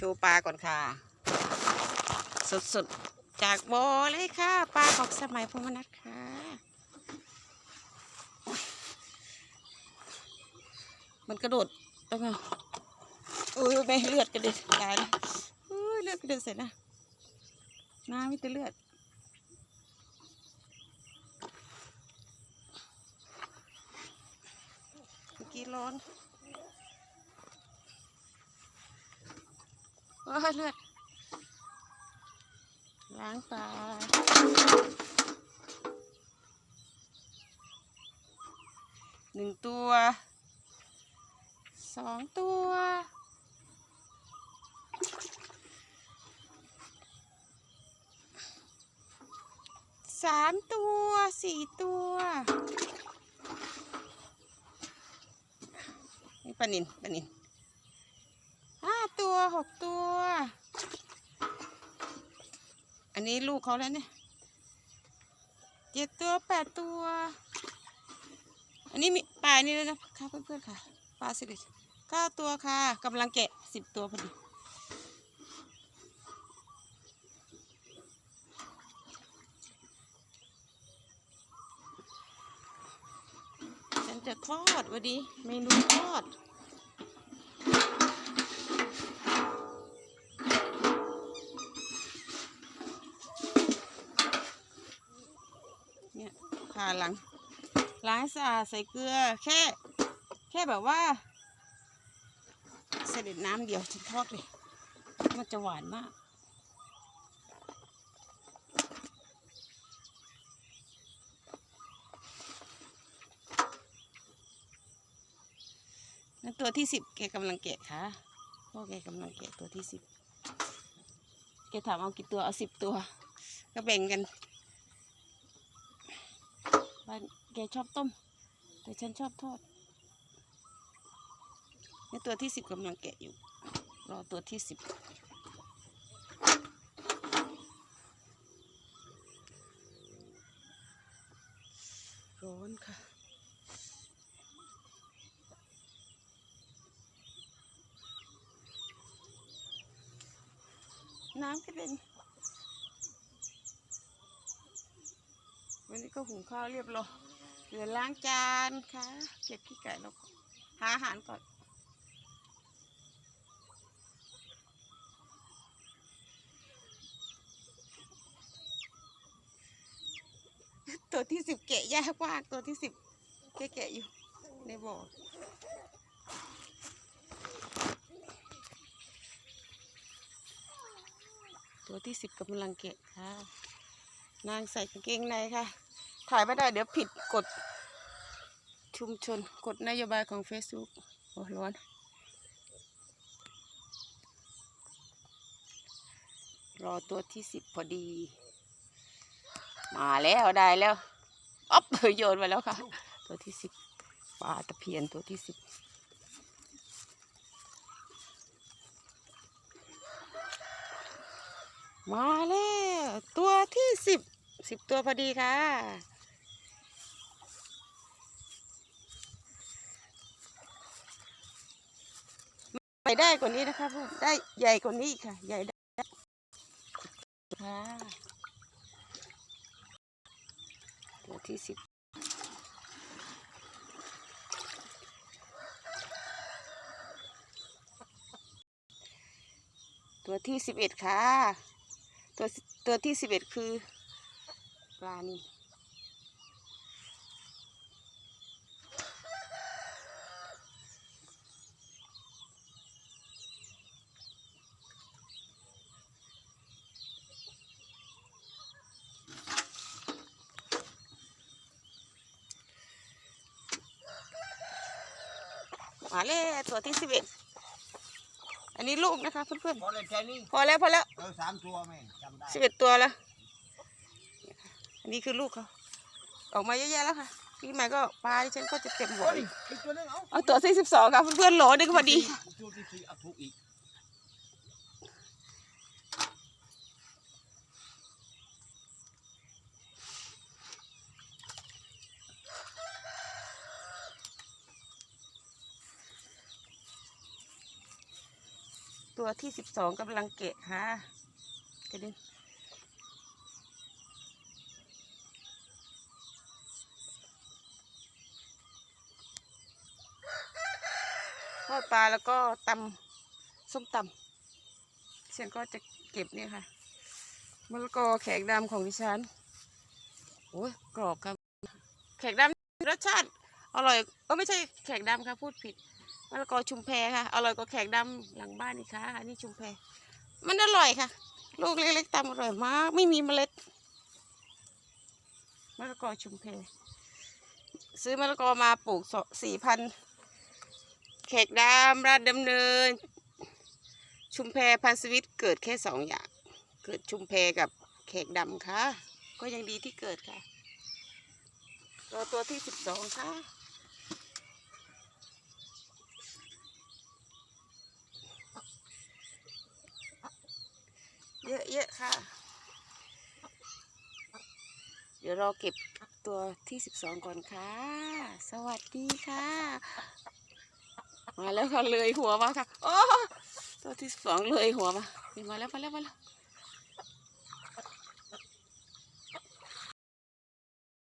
โชว์ปลาก่อนค่ะ สดๆ จากบ่อเลยค่ะ ปลาของสมัยพมนัทค่ะ มันกระโดดแล้วไงอุ้ยไม่เลือดกระเด็นตายแล้วอุ้ยเลือดกระเด็นเสร็จนะน้ำมิแต่เลือดเมื่อกี้ร้อน เลือดล้างตาหนึ่งตัวสองตัวสามตัวสี่ตัวนี่ปลานินปลานิน หกตัว อันนี้ลูกเขาแล้วเนี่ยเจ็ดตัวแปดตัว อันนี้มีปลาอันนี้แล้วนะคะเพื่อนๆค่ะปลาสลิเก้าตัวค่ะกำลังแกะสิบตัวพอดีฉันจะทอดวันนี้เมนูทอด เนี่ยผ่าหลังล้างสะอาดใส่เกลือแค่ แค่แบบว่าเสด็จน้ำเดียวฉันทอดเลย มันจะหวานมากนั่นตัวที่สิบแกกำลังแกะค่ะพ่อแกกำลังแกะตัวที่สิบแกถามเอากี่ตัวเอาสิบตัว ก็แบ่งกัน บ้านแกชอบต้ม แต่ฉันชอบทอดนี่ตัวที่สิบกำลังแกะอยู่ รอตัวที่สิบร้อนค่ะน้ำกระเด็น วันนี้ ก็หุงข้าวเรียบร้อยเหลือล้างจานค่ะเก็บขี้ไก่แล้วหาอาหารก่อนตัวที่สิบแกะยากมากตัวที่สิบแกะแกะอยู่ในบ่อตัวที่สิบกำลังแกะค่ะ นางใส่กางเกงในค่ะ ถ่ายไม่ได้ เดี๋ยวผิดกฎชุมชนกฎนโยบายของ Facebook โอ้ร้อน รอตัวที่สิบพอดี มาแล้วได้แล้วอ๊อบโยนมาแล้วค่ะ ตัวที่สิบปลาตะเพียนตัวที่สิบมาแล้ว ตัวที่สิบสิบตัวพอดีค่ะ ไปได้กว่านี้นะคะเพื่อนได้ใหญ่กว่านี้ค่ะ ใหญ่ได้ตัวที่สิบตัวที่สิบเอ็ดค่ะ ตัวตัวที่สิบเอ็ดคือปลานี่ มาเลยตัวที่สิบเอ็ดอันนี้ลูกนะคะเพื่อนพอเลยแค่นี้ๆพอแล้วพอแล้วเออสามตัวแม่งจำได้สิบเอ็ดตัวแล้ว อันนี้คือลูกเขาออกมาเยอะแยะแล้วค่ะพี่ใหม่ก็ปลาที่ฉันก็จะเต็มหัวโอ้ยอีกอีกตัวนึงเอาเอาตัวที่สิบสองค่ะเพื่อนๆโหลนึงพอดี ตัวที่สี่เอาถูกอีก ตัวที่สิบสองกำลังเกะค่ะกระเด็นทอดปลาแล้วก็ตำส้มตำเชียนก็จะเก็บเนี่ยค่ะมะละกอแขกดำของดิฉันโอ้ยกรอบครับ แขกดำรสชาติอร่อยเออไม่ใช่แขกดำค่ะพูดผิด มะละกอชุมแพค่ะ อร่อยกว่าแขกดำหลังบ้านอีกค่ะอันนี้ชุมแพ มันอร่อยค่ะ ลูกเล็กๆตำอร่อยมาก ไม่มีเมล็ด มะละกอชุมแพ ซื้อมะละกอมาปลูกสี่พันแขกดำราชดำเนิน ชุมแพพันธุ์สวิตเกิดแค่สองอย่าง เกิดชุมแพกับแขกดำค่ะ ก็ยังดีที่เกิดค่ะ ตัวตัวที่สิบสองค่ะ เยอะค่ะ เดี๋ยวเราเก็บตัวที่สิบสองก่อนค่ะ สวัสดีค่ะ มาแล้วค่ะเลยหัวมาค่ะโอ้ตัวที่สิบสองเลยหัวมามีมาแล้วมาแล้วมาแล้ว